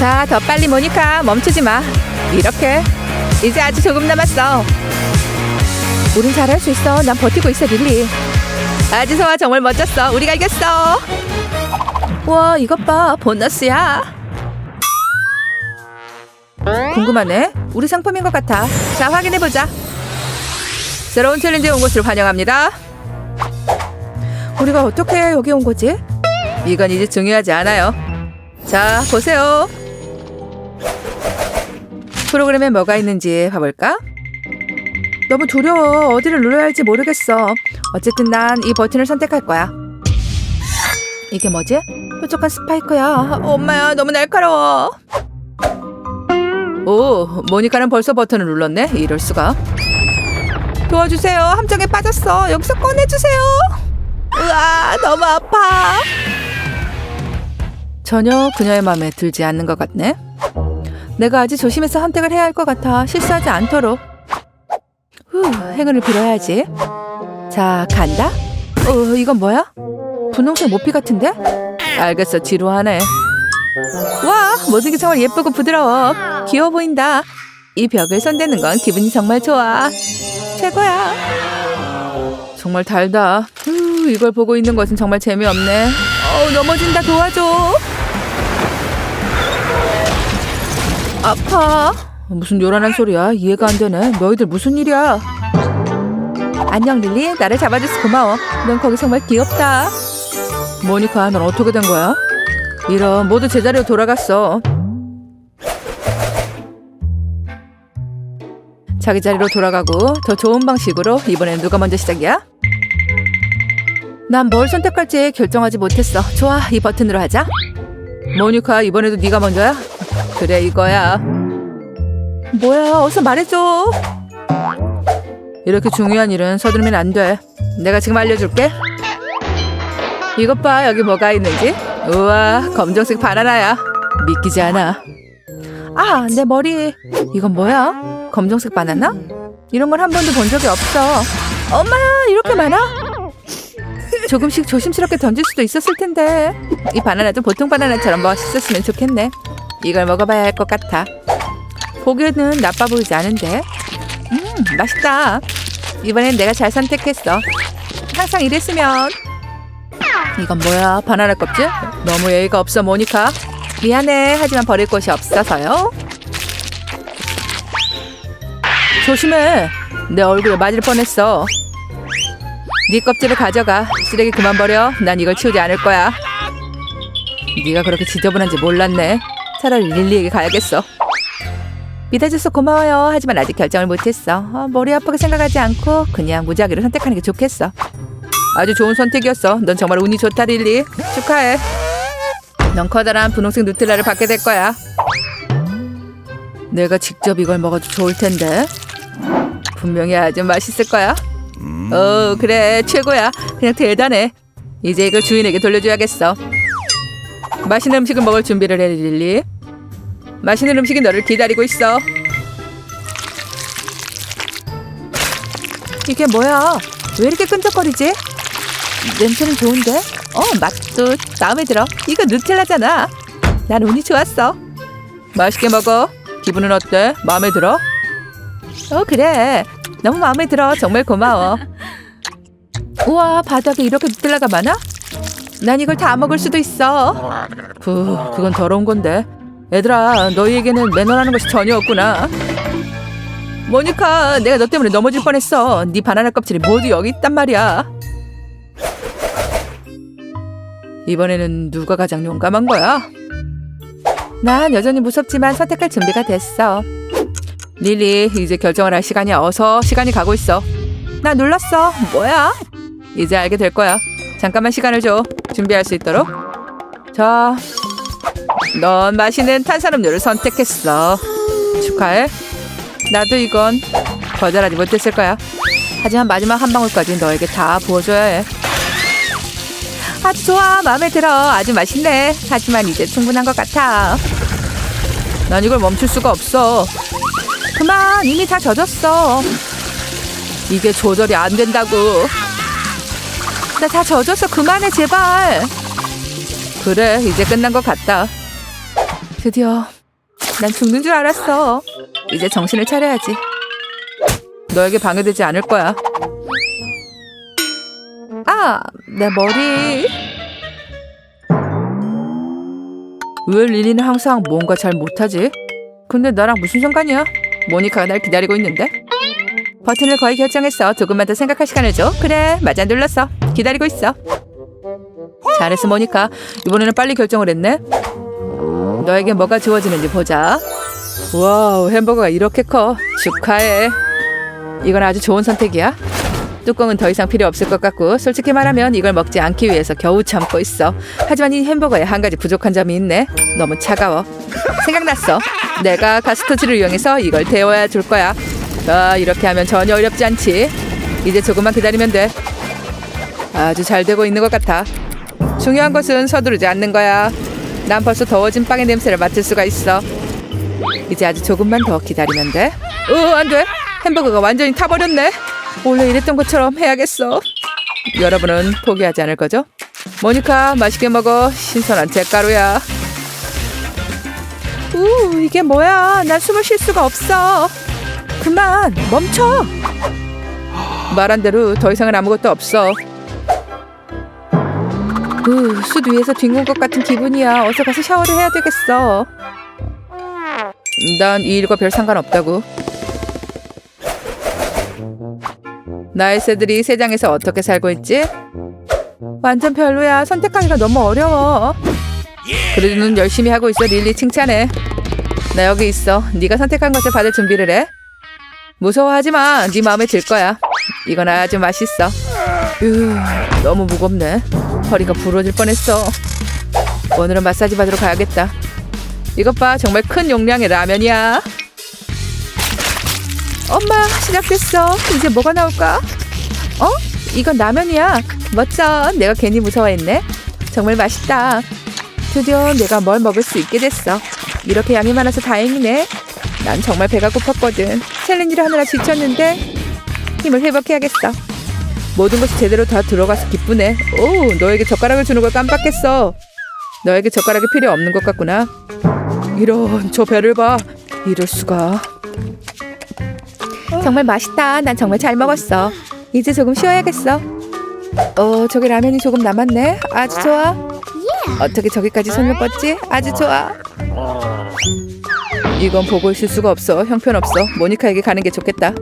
자, 더 빨리 모니카 멈추지 마. 이렇게. 이제 아주 조금 남았어. 우린 잘할 수 있어. 난 버티고 있어, 릴리. 좋아, 정말 멋졌어. 우리가 이겼어. 와, 이것 봐, 보너스야. 궁금하네. 우리 상품인 것 같아. 자, 확인해 보자. 새로운 챌린지에 온 것을 환영합니다. 우리가 어떻게 여기 온 거지? 이건 이제 중요하지 않아요. 자, 보세요. 프로그램에 뭐가 있는지 봐볼까? 너무 두려워. 어디를 눌러야 할지 모르겠어. 어쨌든 난 이 버튼을 선택할 거야. 이게 뭐지? 뾰족한 스파이크야. 엄마야, 너무 날카로워. 오, 모니카는 벌써 버튼을 눌렀네. 이럴 수가. 도와주세요. 함정에 빠졌어. 여기서 꺼내주세요. 으아, 너무 아파. 전혀 그녀의 마음에 들지 않는 것 같네. 내가 아주 조심해서 선택을 해야 할 것 같아. 실수하지 않도록. 후, 행운을 빌어야지. 자, 간다. 어, 이건 뭐야? 분홍색 모피 같은데? 알겠어, 지루하네. 와, 모든 게 정말 예쁘고 부드러워. 귀여워 보인다. 이 벽을 손대는 건 기분이 정말 좋아. 최고야. 정말 달다. 후, 이걸 보고 있는 것은 정말 재미없네. 어우, 넘어진다. 도와줘. 아파. 무슨 요란한 소리야? 이해가 안 되네. 너희들 무슨 일이야? 안녕 릴리. 나를 잡아줘서 고마워. 넌 거기 정말 귀엽다. 모니카, 넌 어떻게 된 거야? 이런 모두 제자리로 돌아갔어. 자기 자리로 돌아가고 더 좋은 방식으로 이번엔 누가 먼저 시작이야? 난 뭘 선택할지 결정하지 못했어. 좋아, 이 버튼으로 하자. 모니카, 이번에도 네가 먼저야? 그래, 이거야. 뭐야, 어서 말해줘. 이렇게 중요한 일은 서두르면 안 돼. 내가 지금 알려줄게. 이것 봐, 여기 뭐가 있는지. 우와, 검정색 바나나야. 믿기지 않아. 아, 내 머리. 이건 뭐야? 검정색 바나나? 이런 걸 한 번도 본 적이 없어. 엄마야, 이렇게 많아? 조금씩 조심스럽게 던질 수도 있었을 텐데. 이 바나나도 보통 바나나처럼 멋있었으면 좋겠네. 이걸 먹어봐야 할 것 같아. 보기에는 나빠 보이지 않은데. 음, 맛있다. 이번엔 내가 잘 선택했어. 항상 이랬으면. 이건 뭐야? 바나나 껍질? 너무 예의가 없어, 모니카. 미안해. 하지만 버릴 곳이 없어서요. 조심해. 내 얼굴에 맞을 뻔했어. 네 껍질을 가져가. 쓰레기 그만 버려. 난 이걸 치우지 않을 거야. 네가 그렇게 지저분한지 몰랐네. 차라리 릴리에게 가야겠어. 믿어줘서 고마워요. 하지만 아직 결정을 못했어. 어, 머리 아프게 생각하지 않고 그냥 무작위로 선택하는 게 좋겠어. 아주 좋은 선택이었어. 넌 정말 운이 좋다, 릴리. 축하해. 넌 커다란 분홍색 누텔라를 받게 될 거야. 내가 직접 이걸 먹어도 좋을 텐데. 분명히 아주 맛있을 거야. 어, 그래. 최고야. 그냥 대단해. 이제 이걸 주인에게 돌려줘야겠어. 맛있는 음식을 먹을 준비를 해, 릴리. 맛있는 음식이 너를 기다리고 있어. 이게 뭐야? 왜 이렇게 끈적거리지? 냄새는 좋은데? 어, 맛도 마음에 들어. 이거 누텔라잖아. 난 운이 좋았어. 맛있게 먹어. 기분은 어때? 마음에 들어? 어, 그래. 너무 마음에 들어. 정말 고마워. 우와, 바닥에 이렇게 누텔라가 많아? 난 이걸 다 먹을 수도 있어. 부, 그건 더러운 건데. 얘들아, 너희에게는 매너라는 것이 전혀 없구나. 모니카, 내가 너 때문에 넘어질 뻔했어. 네 바나나 껍질이 모두 여기 있단 말이야. 이번에는 누가 가장 용감한 거야? 난 여전히 무섭지만 선택할 준비가 됐어. 릴리, 이제 결정을 할 시간이야. 어서 시간이 가고 있어. 나 눌렀어. 뭐야? 이제 알게 될 거야. 잠깐만 시간을 줘. 준비할 수 있도록. 자, 넌 마시는 탄산음료를 선택했어. 축하해. 나도 이건 거절하지 못했을 거야. 하지만 마지막 한 방울까지 너에게 다 부어줘야 해. 아주 좋아. 마음에 들어. 아주 맛있네. 하지만 이제 충분한 것 같아. 난 이걸 멈출 수가 없어. 그만. 이미 다 젖었어. 이게 조절이 안 된다고. 나 다 젖었어. 그만해, 제발. 그래, 이제 끝난 것 같다. 드디어 난 죽는 줄 알았어. 이제 정신을 차려야지. 너에게 방해되지 않을 거야. 아, 내 머리. 왜 릴리는 항상 뭔가 잘 못하지? 근데 나랑 무슨 상관이야? 모니카가 날 기다리고 있는데? 버튼을 거의 결정했어. 조금만 더 생각할 시간을 줘. 그래, 맞아 눌렀어. 기다리고 있어. 잘했어, 모니카. 이번에는 빨리 결정을 했네. 너에게 뭐가 주어지는지 보자. 와우, 햄버거가 이렇게 커. 축하해. 이건 아주 좋은 선택이야. 뚜껑은 더 이상 필요 없을 것 같고 솔직히 말하면 이걸 먹지 않기 위해서 겨우 참고 있어. 하지만 이 햄버거에 한 가지 부족한 점이 있네. 너무 차가워. 생각났어. 내가 가스토치를 이용해서 이걸 데워야 줄 거야. 아, 이렇게 하면 전혀 어렵지 않지. 이제 조금만 기다리면 돼. 아주 잘 되고 있는 것 같아. 중요한 것은 서두르지 않는 거야. 난 벌써 더워진 빵의 냄새를 맡을 수가 있어. 이제 아주 조금만 더 기다리면 돼. 어, 안 돼. 햄버거가 완전히 타버렸네. 원래 이랬던 것처럼 해야겠어. 여러분은 포기하지 않을 거죠? 모니카, 맛있게 먹어. 신선한 잿가루야. 우, 이게 뭐야? 난 숨을 쉴 수가 없어. 그만, 멈춰. 말한 대로 더 이상은 아무것도 없어. 우, 숯 위에서 뒹군 것 같은 기분이야. 어서 가서 샤워를 해야 되겠어. 난 이 일과 별 상관없다고. 나의 새들이 세상에서 어떻게 살고 있지? 완전 별로야. 선택하기가 너무 어려워. 그래도 넌 열심히 하고 있어. 릴리 칭찬해. 나 여기 있어. 네가 선택한 것을 받을 준비를 해. 무서워하지 마. 네 마음에 들 거야. 이건 아주 맛있어. 으, 너무 무겁네. 허리가 부러질 뻔했어. 오늘은 마사지 받으러 가야겠다. 이것 봐, 정말 큰 용량의 라면이야. 엄마, 시작됐어. 이제 뭐가 나올까? 어? 이건 라면이야. 멋져. 내가 괜히 무서워했네. 정말 맛있다. 드디어 내가 뭘 먹을 수 있게 됐어. 이렇게 양이 많아서 다행이네. 난 정말 배가 고팠거든. 챌린지를 하느라 지쳤는데 힘을 회복해야겠어. 모든 것이 제대로 다 들어가서 기쁘네. 오, 너에게 젓가락을 주는 걸 깜빡했어. 너에게 젓가락이 필요 없는 것 같구나. 이런 저 배를 봐. 이럴 수가. 정말 맛있다. 난 정말 잘 먹었어. 이제 조금 쉬어야겠어. 어, 저기 라면이 조금 남았네. 아주 좋아. 어떻게 저기까지 손을 뻗지? 아주 좋아. 이건 보고 있을 수가 없어. 형편없어. 모니카에게 가는 게 좋겠다.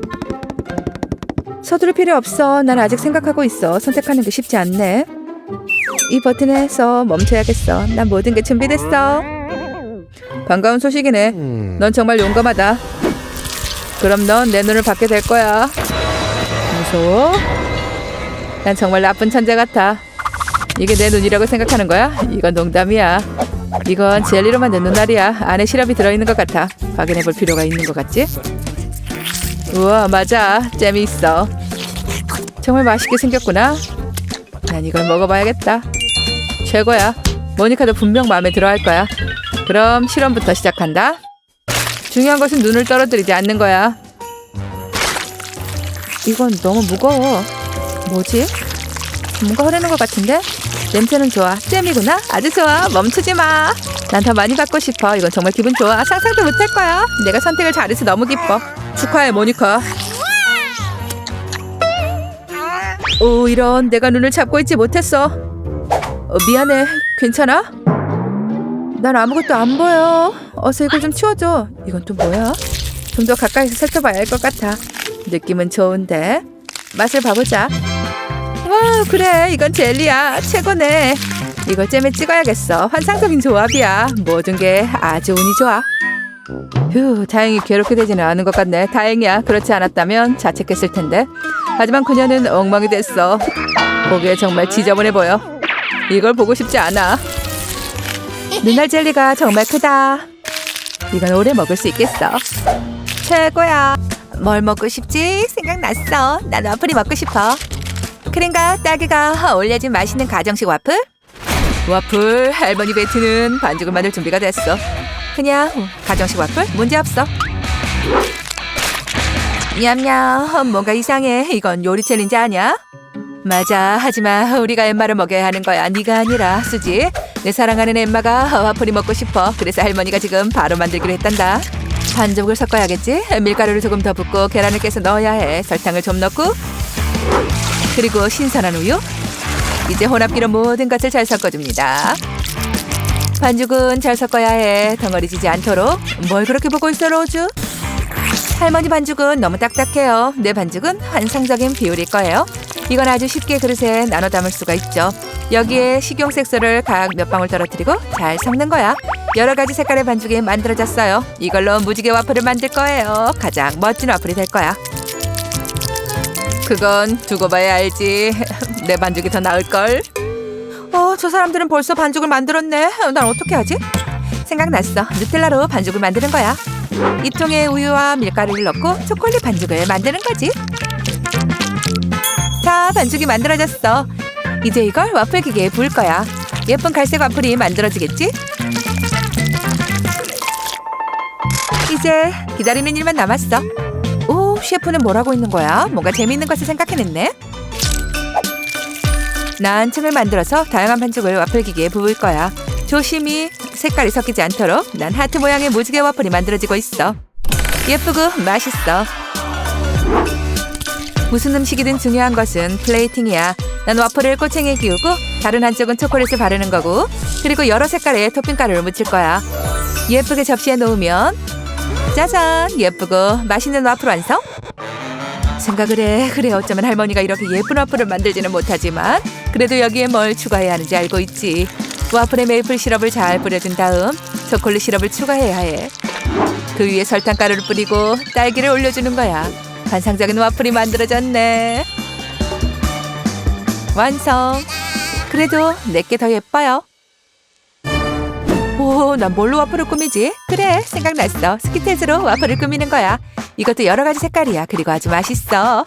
서두를 필요 없어. 난 아직 생각하고 있어. 선택하는 게 쉽지 않네. 이 버튼에서 멈춰야겠어. 난 모든 게 준비됐어. 반가운 소식이네. 넌 정말 용감하다. 그럼 넌 내 눈을 받게 될 거야. 무서워? 난 정말 나쁜 천재 같아. 이게 내 눈이라고 생각하는 거야? 이건 농담이야. 이건 젤리로 만든 눈알이야. 안에 시럽이 들어있는 것 같아. 확인해 볼 필요가 있는 것 같지? 우와, 맞아. 잼이 있어. 정말 맛있게 생겼구나. 난 이걸 먹어봐야겠다. 최고야. 모니카도 분명 마음에 들어 할 거야. 그럼 실험부터 시작한다. 중요한 것은 눈을 떨어뜨리지 않는 거야. 이건 너무 무거워. 뭐지? 뭔가 흐르는 것 같은데? 냄새는 좋아. 잼이구나. 아주 좋아. 멈추지 마. 난 더 많이 갖고 싶어. 이건 정말 기분 좋아. 상상도 못할 거야. 내가 선택을 잘해서 너무 기뻐. 축하해, 모니카. 오, 이런. 내가 눈을 잡고 있지 못했어. 어, 미안해. 괜찮아? 난 아무것도 안 보여. 어서 이걸 좀 치워줘. 이건 또 뭐야? 좀 더 가까이서 살펴봐야 할 것 같아. 느낌은 좋은데. 맛을 봐보자. 와, 그래. 이건 젤리야. 최고네. 이걸 잼에 찍어야겠어. 환상적인 조합이야. 모든 게 아주 운이 좋아. 휴, 다행히 괴롭게 되지는 않은 것 같네. 다행이야. 그렇지 않았다면 자책했을 텐데. 하지만 그녀는 엉망이 됐어. 보기에 정말 지저분해 보여. 이걸 보고 싶지 않아. 눈알 젤리가 정말 크다. 이건 오래 먹을 수 있겠어. 최고야. 뭘 먹고 싶지? 생각났어. 난 와플이 먹고 싶어. 크림과 딸기가 올려진 맛있는 가정식 와플? 와플 할머니 베트는 반죽을 만들 준비가 됐어. 그냥 가정식 와플 문제 없어. 냠냠 뭔가 이상해. 이건 요리 챌린지 아니야? 맞아. 하지만 우리가 엠마를 먹여야 하는 거야. 네가 아니라 수지. 내 사랑하는 엠마가 와플이 먹고 싶어. 그래서 할머니가 지금 바로 만들기로 했단다. 반죽을 섞어야겠지? 밀가루를 조금 더 붓고 계란을 깨서 넣어야 해. 설탕을 좀 넣고 그리고 신선한 우유. 이제 혼합기로 모든 것을 잘 섞어줍니다. 반죽은 잘 섞어야 해. 덩어리 지지 않도록. 뭘 그렇게 보고 있어, 로즈? 할머니 반죽은 너무 딱딱해요. 내 반죽은 환상적인 비율일 거예요. 이건 아주 쉽게 그릇에 나눠 담을 수가 있죠. 여기에 식용 색소를 각 몇 방울 떨어뜨리고 잘 섞는 거야. 여러 가지 색깔의 반죽이 만들어졌어요. 이걸로 무지개 와플을 만들 거예요. 가장 멋진 와플이 될 거야. 그건 두고 봐야 알지. 내 반죽이 더 나을 걸. 어, 저 사람들은 벌써 반죽을 만들었네. 난 어떻게 하지? 생각났어. 누텔라로 반죽을 만드는 거야. 이 통에 우유와 밀가루를 넣고 초콜릿 반죽을 만드는 거지. 자, 반죽이 만들어졌어. 이제 이걸 와플 기계에 부을 거야. 예쁜 갈색 와플이 만들어지겠지? 이제 기다리는 일만 남았어. 오, 셰프는 뭘 하고 있는 거야? 뭔가 재미있는 것을 생각해냈네. 난 층을 만들어서 다양한 반죽을 와플 기계에 부을 거야. 조심히 색깔이 섞이지 않도록 난 하트 모양의 무지개 와플이 만들어지고 있어. 예쁘고 맛있어. 무슨 음식이든 중요한 것은 플레이팅이야. 난 와플을 꼬챙이에 끼우고 다른 한쪽은 초콜릿을 바르는 거고 그리고 여러 색깔의 토핑 가루를 묻힐 거야. 예쁘게 접시에 놓으면 짜잔 예쁘고 맛있는 와플 완성. 생각을 해. 그래 어쩌면 할머니가 이렇게 예쁜 와플을 만들지는 못하지만 그래도 여기에 뭘 추가해야 하는지 알고 있지. 와플에 메이플 시럽을 잘 뿌려준 다음 초콜릿 시럽을 추가해야 해. 그 위에 설탕 가루를 뿌리고 딸기를 올려주는 거야. 환상적인 와플이 만들어졌네. 완성. 그래도 내게 더 예뻐요. 오, 난 뭘로 와플을 꾸미지? 그래, 생각났어. 스키틀즈로 와플을 꾸미는 거야. 이것도 여러 가지 색깔이야. 그리고 아주 맛있어.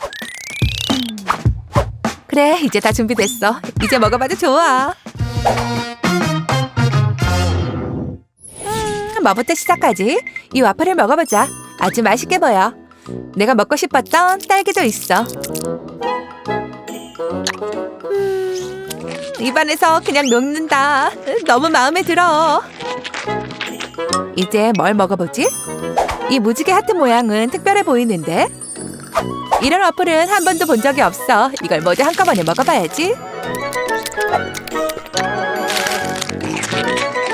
그래, 이제 다 준비됐어. 이제 먹어봐도 좋아. 음, 뭐부터 시작하지? 이 와플을 먹어보자. 아주 맛있게 보여. 내가 먹고 싶었던 딸기도 있어. 음, 입안에서 그냥 녹는다. 너무 마음에 들어. 이제 뭘 먹어보지? 이 무지개 하트 모양은 특별해 보이는데? 이런 와플은 한 번도 본 적이 없어. 이걸 모두 한꺼번에 먹어봐야지.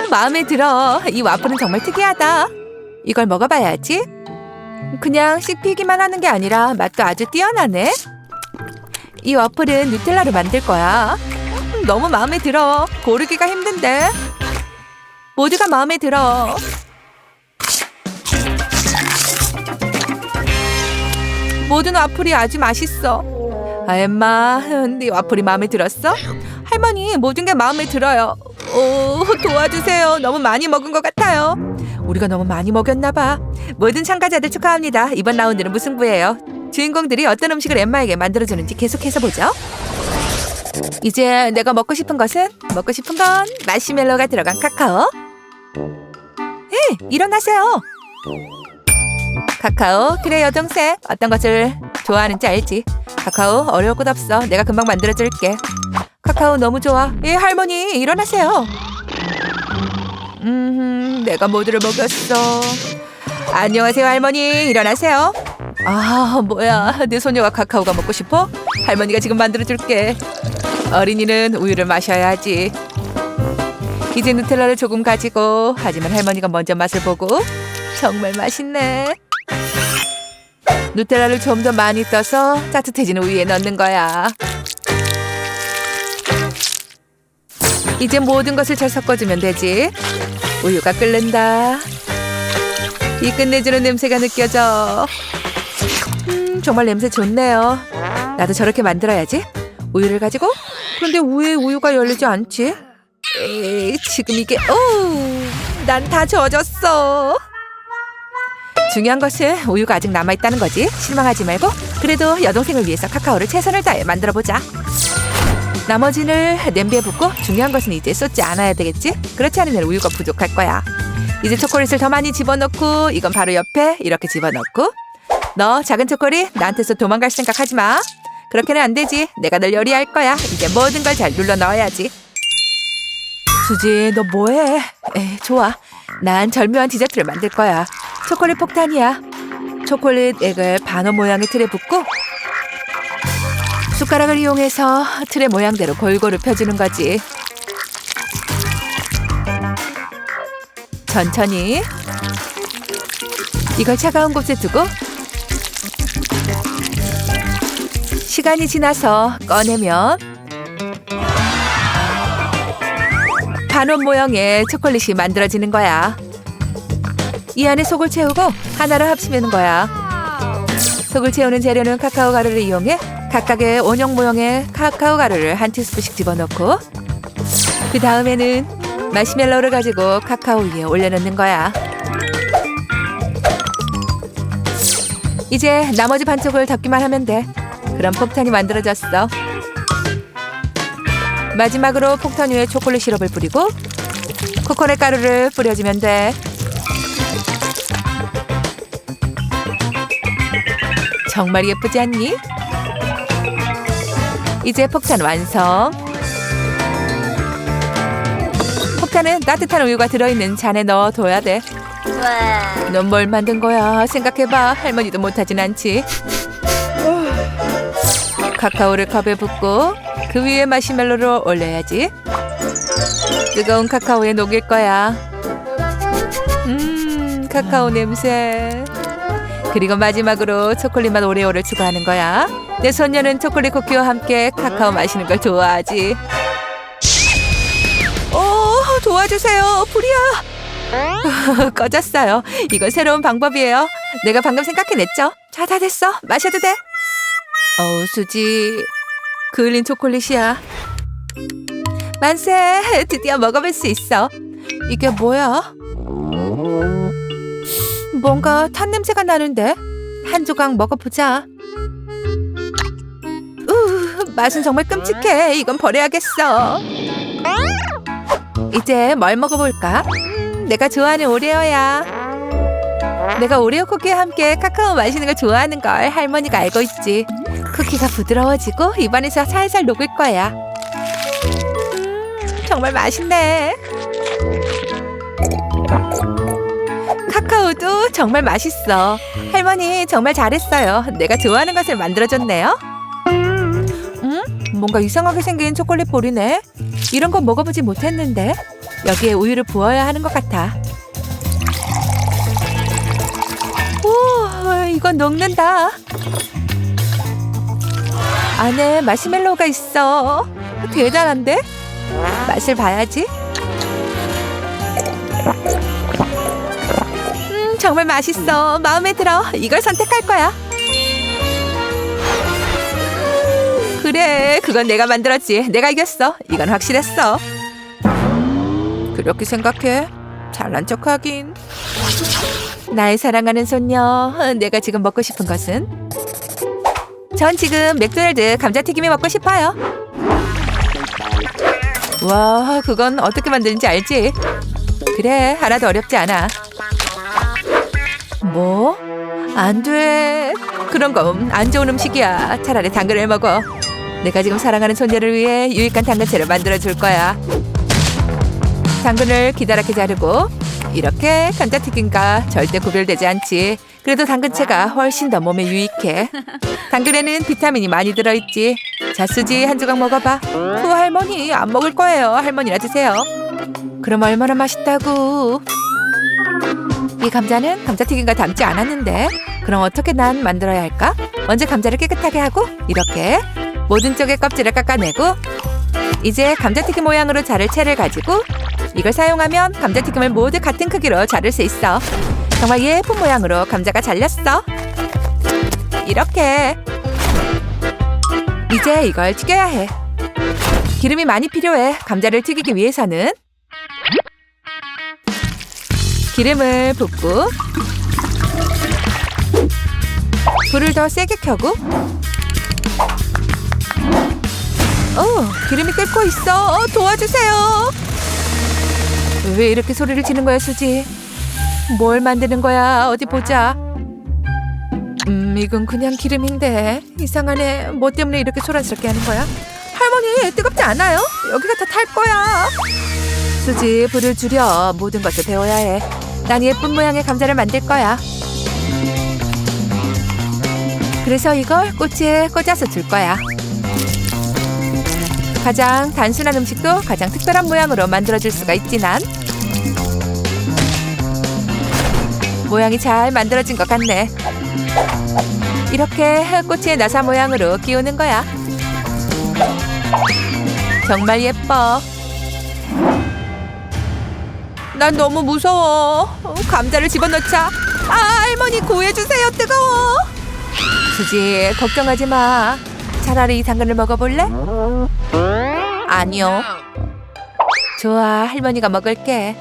마음에 들어. 이 와플은 정말 특이하다. 이걸 먹어봐야지. 그냥 씹히기만 하는 게 아니라 맛도 아주 뛰어나네. 이 와플은 누텔라로 만들 거야. 음, 너무 마음에 들어. 고르기가 힘든데. 모두가 마음에 들어. 모든 와플이 아주 맛있어. 아, 엠마, 네 와플이 마음에 들었어? 할머니, 모든 게 마음에 들어요. 오, 도와주세요. 너무 많이 먹은 것 같아요. 우리가 너무 많이 먹였나 봐. 모든 참가자들 축하합니다. 이번 라운드는 무승부예요. 주인공들이 어떤 음식을 엠마에게 만들어주는지 계속해서 보죠. 이제 내가 먹고 싶은 것은 먹고 싶은 건 마시멜로가 들어간 카카오. 에 일어나세요. 카카오 그래 여동생 어떤 것을 좋아하는지 알지? 카카오 어려울 것 없어. 내가 금방 만들어줄게. 카카오 너무 좋아. 예 할머니 일어나세요. 음 내가 모두를 먹였어. 안녕하세요 할머니 일어나세요. 아 뭐야 내 소녀가 카카오가 먹고 싶어? 할머니가 지금 만들어줄게. 어린이는 우유를 마셔야지. 이제 누텔라를 조금 가지고 하지만 할머니가 먼저 맛을 보고 정말 맛있네. 누텔라를 좀 더 많이 떠서 따뜻해진 우유에 넣는 거야. 이제 모든 것을 잘 섞어주면 되지. 우유가 끓는다. 이 끝내주는 냄새가 느껴져. 음, 정말 냄새 좋네요. 나도 저렇게 만들어야지. 우유를 가지고 그런데 위에 우유가 열리지 않지? 에이, 지금 이게 오난 다 젖었어. 중요한 것은 우유가 아직 남아있다는 거지. 실망하지 말고 그래도 여동생을 위해서 카카오를 최선을 다해 만들어보자. 나머지는 냄비에 붓고 중요한 것은 이제 쏟지 않아야 되겠지? 그렇지 않으면 우유가 부족할 거야. 이제 초콜릿을 더 많이 집어넣고 이건 바로 옆에 이렇게 집어넣고 너 작은 초콜릿 나한테서 도망갈 생각 하지 마. 그렇게는 안 되지. 내가 널 요리할 거야. 이제 모든 걸 잘 눌러 넣어야지. 수지, 너 뭐해? 에, 좋아. 난 절묘한 디저트를 만들 거야. 초콜릿 폭탄이야. 초콜릿 액을 반원 모양의 틀에 붓고 숟가락을 이용해서 틀의 모양대로 골고루 펴주는 거지. 천천히 이걸 차가운 곳에 두고 시간이 지나서 꺼내면 반원 모양의 초콜릿이 만들어지는 거야. 이 안에 속을 채우고 하나를 합치면 거야. 속을 채우는 재료는 카카오 가루를 이용해 각각의 원형 모형의 카카오 가루를 한 티스푼씩 집어넣고 그 다음에는 마시멜로를 가지고 카카오 위에 올려놓는 거야. 이제 나머지 반쪽을 덮기만 하면 돼. 그럼 폭탄이 만들어졌어. 마지막으로 폭탄 위에 초콜릿 시럽을 뿌리고 코코넛 가루를 뿌려주면 돼. 정말 예쁘지 않니? 이제 폭탄 완성. 폭탄은 따뜻한 우유가 들어있는 잔에 넣어둬야 돼. 넌 뭘 만든 거야? 생각해봐. 할머니도 못하진 않지. 카카오를 컵에 붓고 그 위에 마시멜로를 올려야지. 뜨거운 카카오에 녹일 거야. 음, 카카오 냄새. 그리고 마지막으로 초콜릿 맛 오레오를 추가하는 거야. 내 손녀는 초콜릿 쿠키와 함께 카카오 마시는 걸 좋아하지. 오, 도와주세요. 불이야. 꺼졌어요. 이건 새로운 방법이에요. 내가 방금 생각해냈죠. 자, 다 됐어. 마셔도 돼. 어우, 수지. 그을린 초콜릿이야. 만세! 드디어 먹어볼 수 있어. 이게 뭐야? 뭔가 탄 냄새가 나는데? 한 조각 먹어보자. 우, 맛은 정말 끔찍해. 이건 버려야겠어. 이제 뭘 먹어볼까? 음, 내가 좋아하는 오레오야. 내가 오레오 쿠키와 함께 카카오 마시는 걸 좋아하는 걸 할머니가 알고 있지. 쿠키가 부드러워지고 입안에서 살살 녹을 거야. 음, 정말 맛있네. 카카오도 정말 맛있어. 할머니 정말 잘했어요. 내가 좋아하는 것을 만들어줬네요. 음? 뭔가 이상하게 생긴 초콜릿 볼이네. 이런 거 먹어보지 못했는데 여기에 우유를 부어야 하는 것 같아. 오, 이건 녹는다. 안에 마시멜로우가 있어. 대단한데? 맛을 봐야지. 음, 정말 맛있어. 마음에 들어. 이걸 선택할 거야. 그래, 그건 내가 만들었지. 내가 이겼어. 이건 확실했어. 그렇게 생각해? 잘난 척하긴. 나의 사랑하는 손녀, 내가 지금 먹고 싶은 것은? 전 지금 맥도날드 감자튀김이 먹고 싶어요. 와, 그건 어떻게 만드는지 알지? 그래, 하나도 어렵지 않아. 뭐? 안 돼. 그런 건 안 좋은 음식이야. 차라리 당근을 먹어. 내가 지금 사랑하는 손녀를 위해 유익한 당근채를 만들어 줄 거야. 당근을 기다랗게 자르고 이렇게 감자튀김과 절대 구별되지 않지. 그래도 당근채가 훨씬 더 몸에 유익해. 당근에는 비타민이 많이 들어있지. 자, 수지 한 조각 먹어봐. 후 할머니 안 먹을 거예요. 할머니나 드세요. 그럼 얼마나 맛있다고. 이 감자는 감자튀김과 닮지 않았는데 그럼 어떻게 난 만들어야 할까? 먼저 감자를 깨끗하게 하고 이렇게 모든 쪽의 껍질을 깎아내고 이제 감자튀김 모양으로 자를 채를 가지고 이걸 사용하면 감자튀김을 모두 같은 크기로 자를 수 있어. 정말 예쁜 모양으로 감자가 잘렸어. 이렇게 이제 이걸 튀겨야 해. 기름이 많이 필요해. 감자를 튀기기 위해서는 기름을 붓고 불을 더 세게 켜고 어, 기름이 끓고 있어. 어, 도와주세요. 왜 이렇게 소리를 지는 거야, 수지? 뭘 만드는 거야? 어디 보자. 음, 이건 그냥 기름인데 이상하네. 뭐 때문에 이렇게 소란스럽게 하는 거야? 할머니, 뜨겁지 않아요? 여기가 다 탈 거야. 수지, 불을 줄여. 모든 것을 배워야 해. 난 예쁜 모양의 감자를 만들 거야. 그래서 이걸 꼬치에 꽂아서 줄 거야. 가장 단순한 음식도 가장 특별한 모양으로 만들어줄 수가 있지 난. 모양이 잘 만들어진 것 같네. 이렇게 꼬치의 나사 모양으로 끼우는 거야. 정말 예뻐. 난 너무 무서워. 어, 감자를 집어넣자. 아, 할머니 구해주세요. 뜨거워. 수지, 걱정하지 마. 차라리 이 당근을 먹어볼래? 아니요. 좋아, 할머니가 먹을게.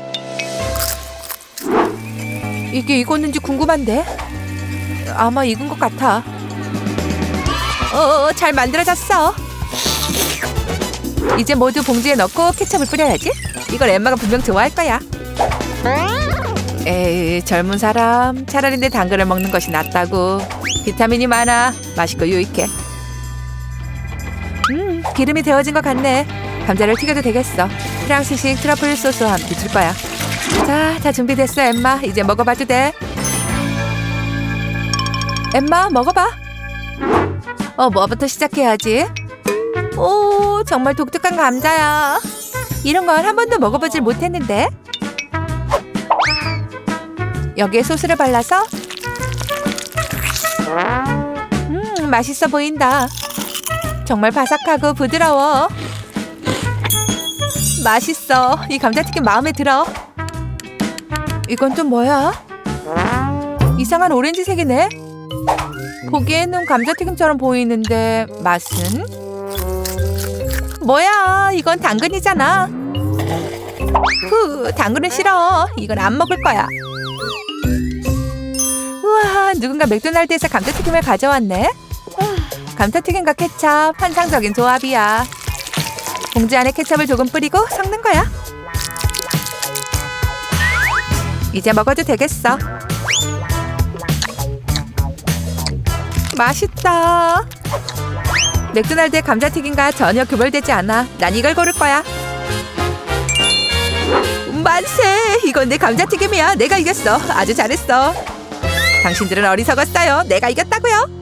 이게 익었는지 궁금한데? 아마 익은 것 같아. 어, 잘 만들어졌어. 이제 모두 봉지에 넣고 케첩을 뿌려야지. 이걸 엠마가 분명 좋아할 거야. 에이, 젊은 사람. 차라리 내 당근을 먹는 것이 낫다고. 비타민이 많아. 맛있고 유익해. 음, 기름이 데워진 것 같네. 감자를 튀겨도 되겠어. 프랑스식 트러플 소스와 함께 줄 거야. 자, 다 준비됐어, 엠마. 이제 먹어봐도 돼. 엠마, 먹어봐. 어, 뭐부터 시작해야지? 오, 정말 독특한 감자야. 이런 건한 번도 먹어보질 못했는데. 여기에 소스를 발라서 음, 맛있어 보인다. 정말 바삭하고 부드러워. 맛있어. 이 감자튀김 마음에 들어. 이건 또 뭐야? 이상한 오렌지색이네. 보기에는 감자튀김처럼 보이는데 맛은? 뭐야? 이건 당근이잖아. 후, 당근은 싫어. 이건 안 먹을 거야. 우와, 누군가 맥도날드에서 감자튀김을 가져왔네. 감자튀김과 케찹, 환상적인 조합이야. 봉지 안에 케찹을 조금 뿌리고 섞는 거야. 이제 먹어도 되겠어. 맛있다. 맥도날드의 감자튀김과 전혀 구별되지 않아. 난 이걸 고를 거야. 만세! 이건 내 감자튀김이야. 내가 이겼어. 아주 잘했어. 당신들은 어리석었어요. 내가 이겼다고요.